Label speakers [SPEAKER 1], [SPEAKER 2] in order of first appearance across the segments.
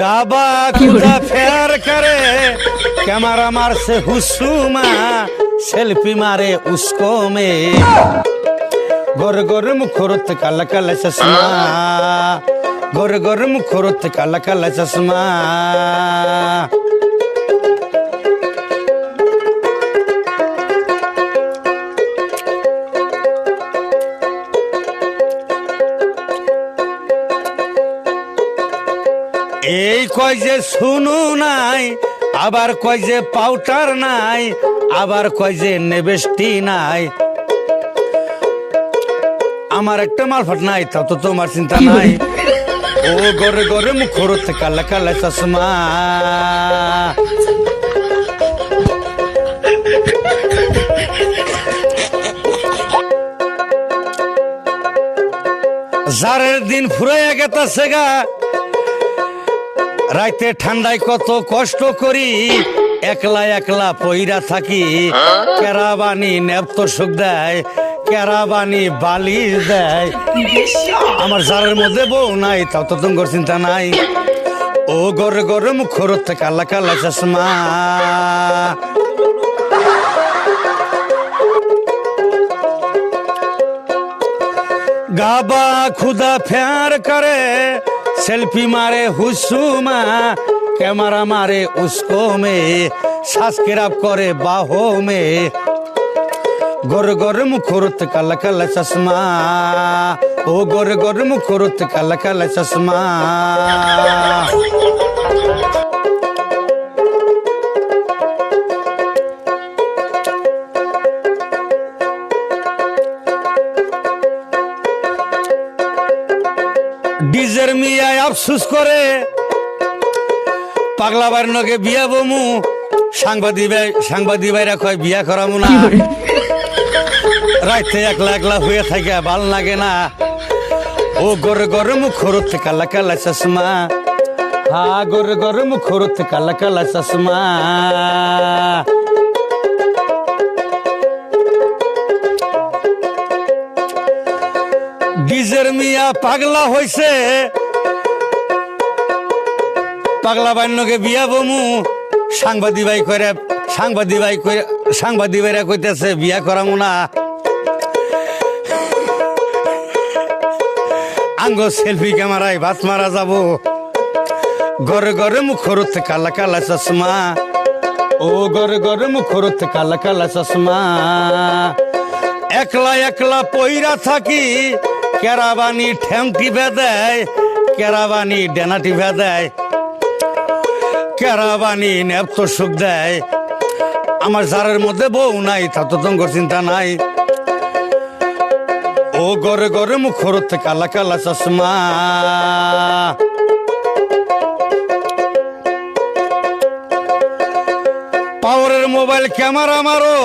[SPEAKER 1] কাবা খুদা ফেরার করে ক্যামেরা মারছে হুসুমা সেলফি মারে উসকো মে। গর গর মুখরত কালা কালা চশমা গর গর মুখরত কালা কালা চশমা। এই কয় যে শুনু নাই, আবার কয় যে পাউটার নাই, আবার কয় যে নেবেষ্টি নাই। আমার একটা মালফাট নাই, তা তো তোমার চিন্তা নাই। ও গরে গরে মুখরতে কালা কালা চশমা। জারের দিন ফুরাইয়া গেতাছে গা রাইতে ঠান্ডায় কত কষ্ট করি, একলা একলা পইরা থাকি। কেরাবানি নেপ্ত সুখ দেয়, কেরাবানি বালি দেয়। আমার জারের মধ্যে বউ নাই, তাও তো তুঙ্গর চিন্তা নাই। ও গর গরম খরচ কালা কালা চশমা। গাবা খুদা ফেয়ার করে सेल्फी मारे हुसुमा कैमरा मारे उसको में सास गिराब करे बाहो में गोर गोर मुखुरत कल कल चश्मा ओ गोर गोर मुखुरत कल कल चश्मा আফসুস করে। পাগলা বার নগে বিয়া বমু, সাংবাদিক সাংবাদিক ভাইরা কয়, বিয়া করামু না। রাইতে একলা একলা হয়ে থাকে, ভালো লাগে না। ও গরে গরে মুখরত কালা কালা চশমা। হা, গরে গরে মুখরত কালা কালা চশমা। ডিজের মিয়া পাগলা হইছে। পাগলা বান্যকে বিয়া বমু। সাংবাদিক ভাই করে সাংবাদিক ভাই করে সাংবাদিক ভাইরা কইতেছে, বিয়া করামু না। আঙ্গ সেলফি ক্যামেরায় ভাত মারা যাব। ঘরে ঘরে মুখরতে কালা কালা চশমা। ও ঘরে ঘরে মুখরতে কালা কালা চশমা। একলা একলা পইরা থাকি, কেরাবানি ঠ্যাংটি দেয়, কেরাবানি ডেনাটি দেয়। কেরাবানি নেপ্ত সুখ দেয়। আমার জারের মধ্যে বউ নাই, তা তো তোমার চিন্তা নাই। ও গরে গরে মুখরতে কালা কালা চশমা। পাওয়ারের মোবাইল ক্যামেরা মারো।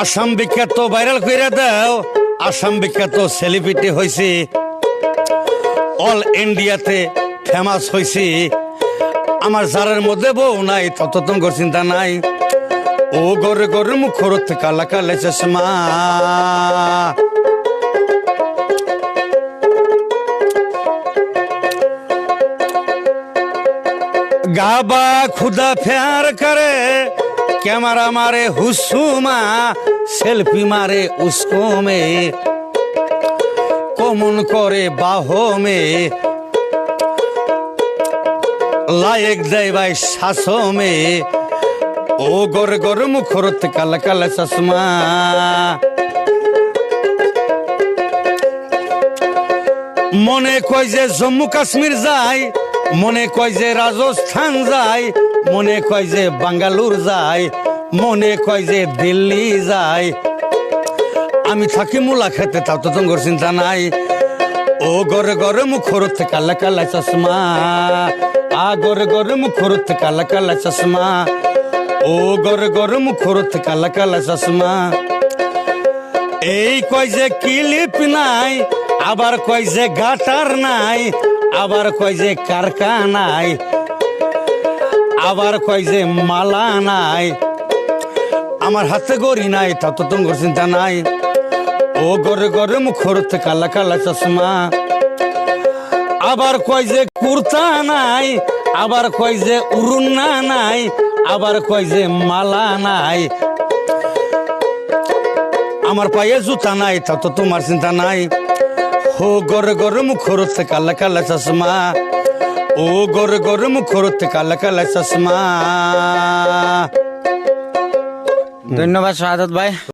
[SPEAKER 1] আসাম বিখ্যাত ভাইরাল করে দাও। আসাম বিখ্যাত সেলিব্রিটি হয়েছি অল ইন্ডিয়াতে ফেমাস হয়েছি আমার জারের মধ্যে বউ নাই তত তোমার চিন্তা নাই। ও গরে গরে মুখরত কালা কালে চশমা। গাবা খুদা ফেয়ার করে, ক্যামেরা মারে হুসুমা, সেলফি মারে উসকো মে কমন করে বাহমে মে লায়েক দেয় ভাই শাসো ও গর গর মুখরত কাল কাল চশমা। মনে কয় যে জম্মু কাশ্মীর যাই মনে কয় যে রাজস্থান যাই মনে কয় যে বাঙ্গালোর যাই মনে কয় যে দিল্লি যাই আমি থাকি মুলা খেতে তাও তো তোমার চিন্তা নাই। ও গর গর মুখরত কাল কাল চশমা। আ গরে গরে কালা কালা চশমা ও গরে গরে মুখরত কালা কালা চশমা এই কয় যে কিলিপ নাই আবার কয় যে গাটার নাই আবার কয় যে কারকা নাই আবার কয় যে মালা নাই আমার হাতে গড়ি নাই, তা তো চিন্তা নাই। ও গরে গরে মুখরতে কালা কালা চশমা। আবার কয় যে কুর্তা নাই, আবার কয় যে উরুন্না নাই, আবার কয় যে মালা নাই। আমার পায়ে জুতা নাই, তা তো তোমার চিন্তা নাই। হো, গরে গরে মুখরতে কালা কালা চশমা। ও, গরে গরে মুখরতে কালা কালা চশমা।
[SPEAKER 2] ধন্যবাদ, শাহাদত ভাই।